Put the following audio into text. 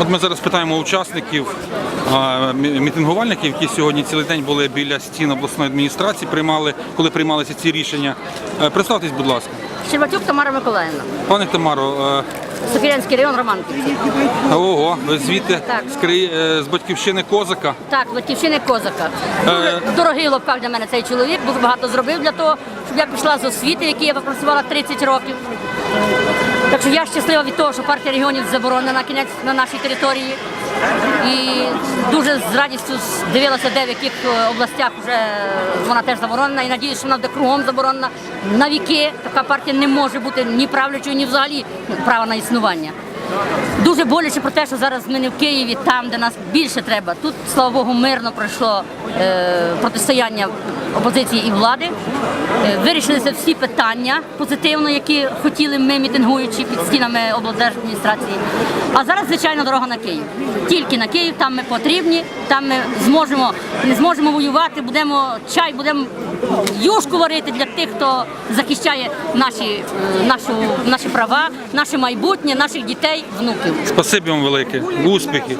От ми зараз питаємо учасників, мітингувальників, які сьогодні цілий день були біля стін обласної адміністрації, приймали, коли приймалися ці рішення. Е, Представтесь, будь ласка. Щербатюк Тамара Миколаївна, Пане Тамаро, Софіянський район е, ого, ви звідти Так. з, Кри- е, з батьківщини Козака. Так, з батьківщини Козака. Дуже дорогий лопкав для мене цей чоловік, дуже багато зробив для того, щоб я пішла з освіти, які я попрацювала 30 років. Так що я щаслива від того, що партія регіонів заборонена на кінець на нашій території. І дуже з радістю дивилася, де в яких е, областях вже вона теж заборонена. І надіюсь, що вона буде кругом заборонена на віки. Така партія не може бути ні правлячою, ні взагалі права на існування. Дуже боляче про те, що зараз ми не в Києві, там, де нас більше треба. Тут, слава Богу, мирно пройшло е, протистояння опозиції і влади. Е, вирішилися всі питання позитивно, які хотіли ми, мітингуючи під стінами облдержадміністрації. А зараз, звичайно, дорога на Київ. Тільки на Київ, там ми потрібні, там ми зможемо, не зможемо воювати, будемо чай, будемо юшку варити для тих, хто захищає наші, е, нашу, наші права, наше майбутнє, наших дітей, внуків. Спасибі вам велике, успіхів.